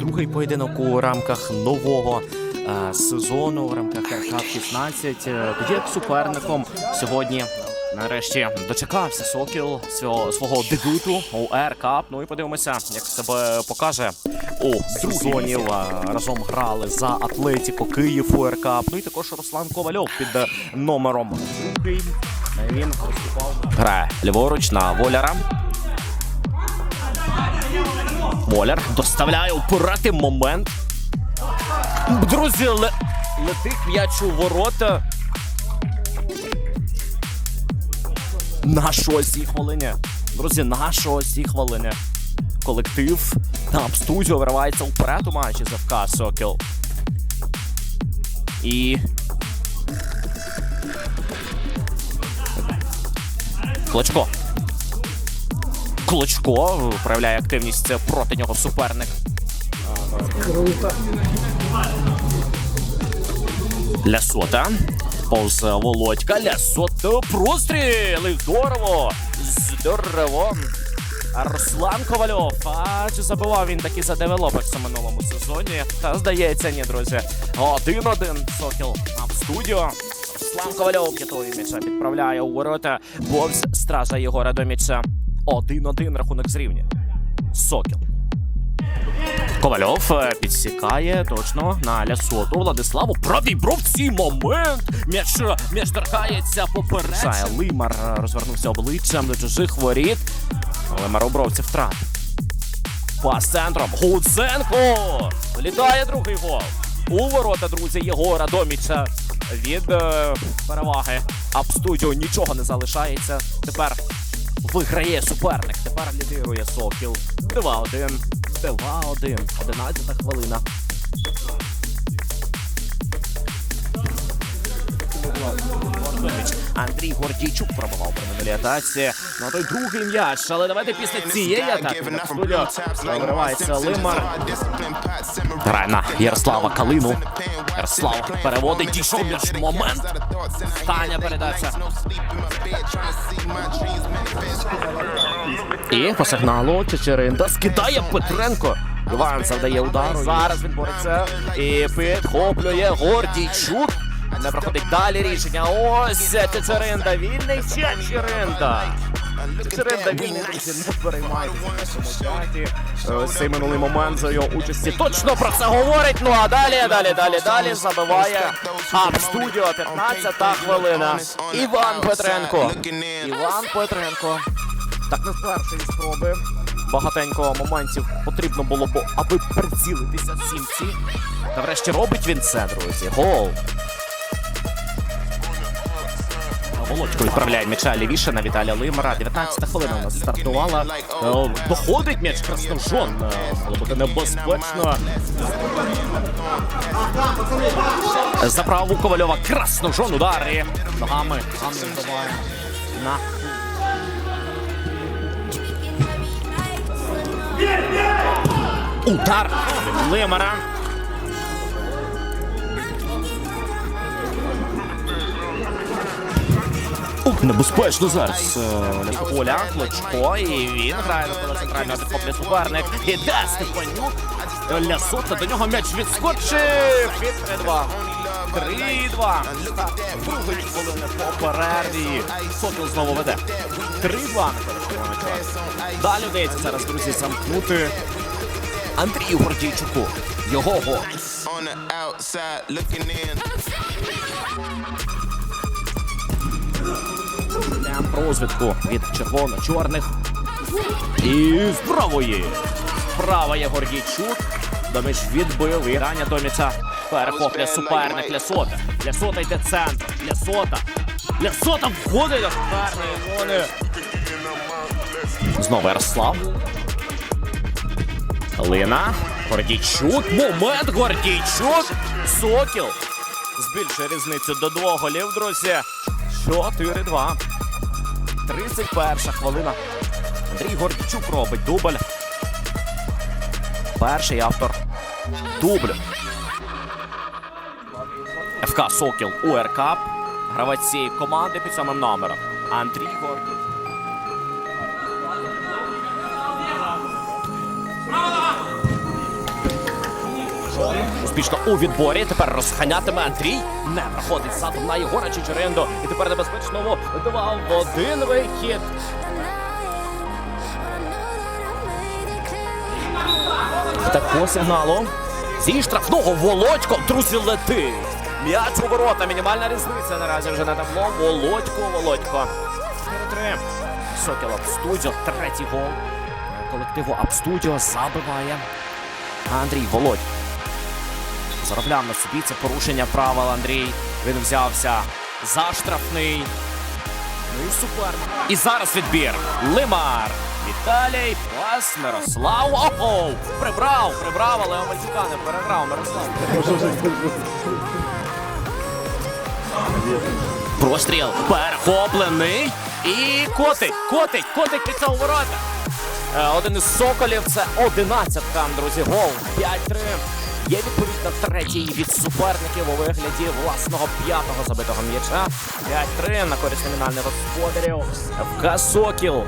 другий поєдинок у рамках нового е, сезону, в рамках РК 15. Е, Тоді як суперником сьогодні. Нарешті дочекався Сокіл свого свого дебюту у РК. Ну і подивимося, як себе покаже у сезоні. Е, Разом грали за Атлетіко Київ у РК. Ну і також Руслан Ковальов під номером другий. Він виступав. Грає ліворуч на Воляра. Моляр доставляє упирати момент. Друзі, ле... летить м'яч у ворота. На шостій хвилині. Друзі, на шостій хвилині. Колектив Тап Студіо виривається вперед у матчі з ФК Сокіл. І. Клочко. Клочко проявляє активність проти нього суперник. Лясота. Повз Володька. Лясота. Простріл. Здорово. Здорово. Руслан Ковальов. А чи забивав він таки за девелоперс у минулому сезоні? Та здається, ні, друзі. Один-один. Сокіл в студіо. Руслан Ковальов китові м'яча підправляє у ворота. Повз стража Єгора до. 1-1 рахунок зрівня. Сокіл. Ковальов е, підсікає точно на лясоту Владиславу. Правий бров цей момент. М'яч е, м'яч торкається поперед. Лимар е, розвернувся обличчям до чужих воріт. Лимар у бровці втрат. Пас центром. Гудзенко! Літає другий гол. У ворота, друзі, Єгора Доміча від е, переваги. Апстудіо нічого не залишається. Тепер виграє суперник. Тепер лідирує Сокіл. 2-1. 2-1. 11 хвилина. Андрій Гордійчук пробував при минулій атаці. Ну той другий м'яч. Але давайте після цієї атаки виривається Лимар. Грає на Ярослава Калину. Ярослав переводить. Дійшов м'яч момент. Таня передача. І по сигналу Чечеринда скидає Петренко. Іван завдає удару. Зараз він бореться і підхоплює Гордійчук. Не проходить далі рішення. Ось Чечеринда. Вільний Чечеринда. Чечеринда вільний, друзі, не переймайтеся на цьому чаті. Ось Цей минулий момент за його участі точно про це говорить. Ну а далі, далі, далі, далі забиває Ап Студіо 15 хвилина. Іван Петренко. Іван Петренко. Так не з першої спроби. Багатенько моментів потрібно було, бо аби прицілитися в сімці. Та врешті робить він це, друзі. Гол. Володько відправляє м'яча лівіше на Віталія Лимара. 19 хвилина у нас стартувала. Е, Доходить м'яч Красножон. Е, Було бути небезпечно. За праву Ковальова Красножон удари. Ногами. На Удар Лимара. Ух, небезпечно зараз. е, Оля, Клочко, і він грає на центрального підхоплює суперник. І Іде Степанюк. Лясота, до нього м'яч відскочив. Від 3-2. 3-2. Так, Другої хвилини по перерві. Сокіл знову веде. 3-2 на користь. Далі вдається зараз, друзі, замкнути Андрію Гордійчуку. Його гол. Розвідку від червоно-чорних. І з правої. Справа є Гордійчук. Доміч відбив і рання Доміця перехоплює суперник Лясота. Лясота йде центр. Лясота. Лясота входить до суперної. Знову Ярослав. Лина. Гордійчук. Момент Гордійчук. Сокіл. Збільшує різницю до двох голів, друзі. 4-2. 31 хвилина. Андрій Гордічук робить дубль. Перший автор дублю. ФК Сокіл УРК. Гравець цієї команди під самим номером. Андрій Гордій. Успішно у відборі. Тепер розганятиме Андрій. Не проходить задом на Єгора Чичеринду. І тепер небезпечному два в один вихід. Так по сигналу. Зі штрафного Володько, друзі, летить. М'яч у ворота. Мінімальна різниця наразі вже на табло. Володько, Володько. 4-3. Сокіл Абстудіо. Третій гол. Колективу Абстудіо забиває. Андрій Володь. Заробляв на собі це порушення правил Андрій. Він взявся за штрафний. Ну і суперник. І зараз відбір. Лимар. Віталій, пас, Мирослав. Ого! Прибрав, прибрав, але Омельчука не переграв Мирослав. Простріл перехоплений. І котить, котить, котить під у ворота. Е, Один із соколів це 11 там, друзі. Гол 5-3. Є відповідь на третій від суперників у вигляді власного п'ятого забитого м'яча. 5-3 на користь номінальних господарів. ФК Сокіл